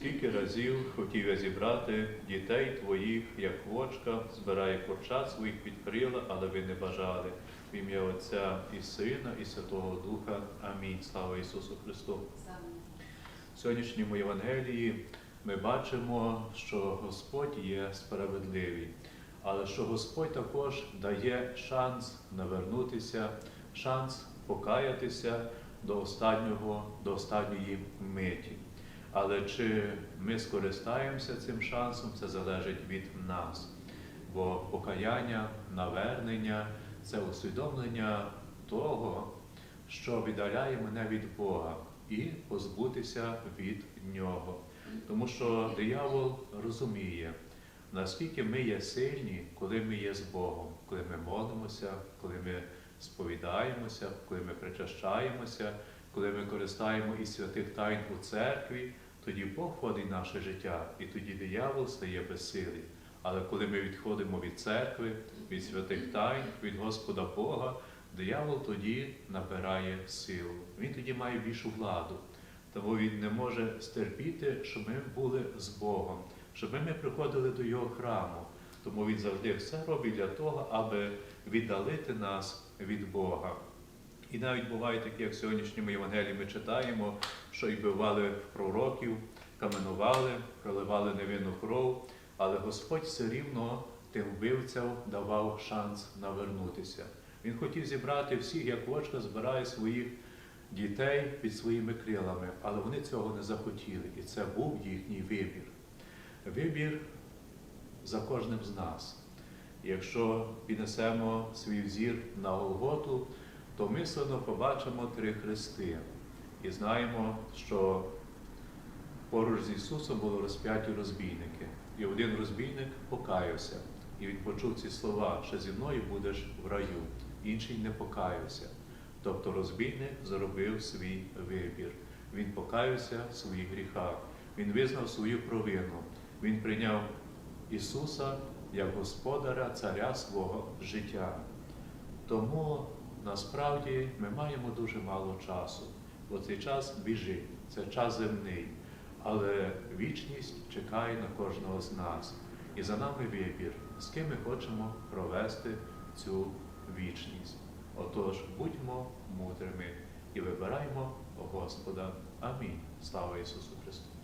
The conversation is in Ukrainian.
Скільки разів хотів я зібрати дітей твоїх, як вочка, збирає курчат своїх під крила, але ви не бажали. В ім'я Отця і Сина, і Святого Духа. Амінь. Слава Ісусу Христу. В сьогоднішньому Євангелії ми бачимо, що Господь є справедливий, але що Господь також дає шанс навернутися, шанс покаятися до останнього, до останньої миті. Але чи ми скористаємося цим шансом, це залежить від нас. Бо покаяння, навернення це усвідомлення того, що віддаляє мене від Бога і позбутися від нього. Тому що диявол розуміє, наскільки ми є сильні, коли ми є з Богом, коли ми молимося, коли ми сповідаємося, коли ми причащаємося, коли ми користаємо із святих тайн у церкві, тоді Бог входить в наше життя, і тоді диявол стає безсилий. Але коли ми відходимо від церкви, від святих тайн, від Господа Бога, диявол тоді набирає силу. Він тоді має більшу владу. Тому він не може стерпіти, щоб ми були з Богом, щоб ми приходили до Його храму. Тому він завжди все робить для того, аби віддалити нас від Бога. І навіть буває таке, як в сьогоднішньому Євангелії ми читаємо, що і бивали пророків, каменували, проливали невинну кров, але Господь все рівно тим вбивцям давав шанс навернутися. Він хотів зібрати всіх, як вочка збирає своїх дітей під своїми крилами, але вони цього не захотіли, і це був їхній вибір. Вибір за кожним з нас. Якщо піднесемо свій взір на Голготу, то мислено побачимо три хрести і знаємо, що поруч з Ісусом було розп'яті розбійники. І один розбійник покаявся, і він почув ці слова, що зі мною будеш в раю, інший не покаявся. Тобто розбійник зробив свій вибір. Він покаявся в своїх гріхах, він визнав свою провину, він прийняв Ісуса як Господаря, Царя свого життя. Тому насправді ми маємо дуже мало часу, бо цей час біжить, це час земний, але вічність чекає на кожного з нас. І за нами вибір, з ким ми хочемо провести цю вічність. Отож, будьмо мудрими і вибираємо Господа. Амінь. Слава Ісусу Христу!